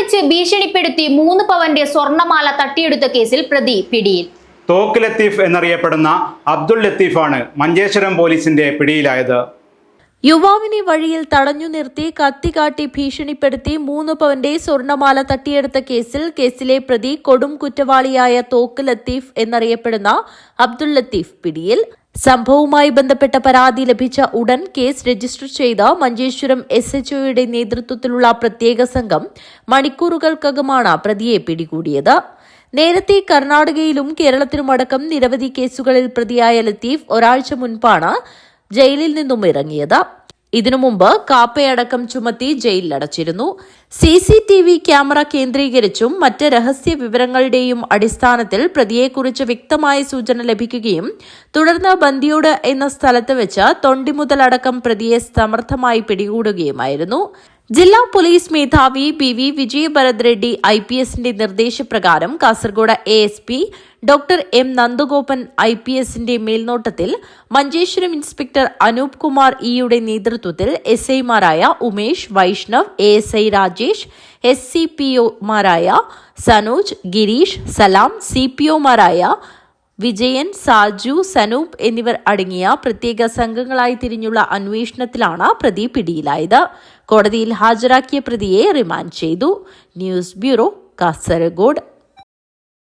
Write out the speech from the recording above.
വിളിച്ച് ഭീഷണിപ്പെടുത്തി മൂന്ന് പവന്റെ സ്വർണമാല തട്ടിയെടുത്ത കേസിൽ പ്രതി പിടിയിൽ. തോക്ക് ലത്തീഫ് എന്നറിയപ്പെടുന്ന അബ്ദുൾ ലത്തീഫാണ് മഞ്ചേശ്വരം പോലീസിന്റെ പിടിയിലായത്. യുവാവിനെ വഴിയിൽ തടഞ്ഞു നിർത്തി കത്തികാട്ടി ഭീഷണിപ്പെടുത്തി മൂന്ന് പവന്റെ സ്വർണമാല തട്ടിയെടുത്ത കേസിൽ കേസിലെ പ്രതി കൊടും കുറ്റവാളിയായ തോക്ക് ലത്തീഫ് എന്നറിയപ്പെടുന്ന അബ്ദുൾ ലത്തീഫ് പിടിയിൽ. സംഭവവുമായി ബന്ധപ്പെട്ട പരാതി ലഭിച്ച ഉടൻ കേസ് രജിസ്റ്റർ ചെയ്ത മഞ്ചേശ്വരം എസ് എച്ച് ഒയുടെ നേതൃത്വത്തിലുള്ള പ്രത്യേക സംഘം മണിക്കൂറുകൾക്കകമാണ് പ്രതിയെ പിടികൂടിയത്. നേരത്തെ കർണാടകയിലും കേരളത്തിലുമടക്കം നിരവധി കേസുകളിൽ പ്രതിയായ ലത്തീഫ് ഒരാഴ്ച മുൻപാണ് ജയിലിൽ നിന്നും ഇറങ്ങിയത്. ഇതിനു മുമ്പ് കാപ്പയടക്കം ചുമത്തി ജയിലിലടച്ചിരുന്നു. C C T V camera കേന്ദ്രീകരിച്ചും മറ്റ് രഹസ്യ വിവരങ്ങളുടെയും അടിസ്ഥാനത്തിൽ പ്രതിയെക്കുറിച്ച് വ്യക്തമായ സൂചന ലഭിക്കുകയും തുടർന്ന് ബന്ദിയോട് എന്ന സ്ഥലത്ത് വെച്ച് തൊണ്ടിമുതലടക്കം പ്രതിയെ സമർത്ഥമായി പിടികൂടുകയുമായിരുന്നു. ജില്ലാ പോലീസ് മേധാവി P V Vijayabharath Reddy I P എസിന്റെ നിർദ്ദേശപ്രകാരം Kasaragod A S P doctor M Nandagopan I P എസിന്റെ മേൽനോട്ടത്തിൽ മഞ്ചേശ്വരം ഇൻസ്പെക്ടർ അനൂപ് കുമാർ ഇയുടെ നേതൃത്വത്തിൽ എസ് ഐമാരായ Umesh Vaishnav A S I Rajesh S C P ഒമാരായ Sanoj Girish Salam C P ഒമാരായ വിജയൻ സാജു സനൂപ് എന്നിവർ അടങ്ങിയ പ്രത്യേക സംഘങ്ങളായി തിരിഞ്ഞുള്ള അന്വേഷണത്തിലാണ് പ്രതി പിടിയിലായത്. കോടതിയിൽ ഹാജരാക്കിയ പ്രതിയെ റിമാൻഡ് ചെയ്തു. News bureau Kasaragod.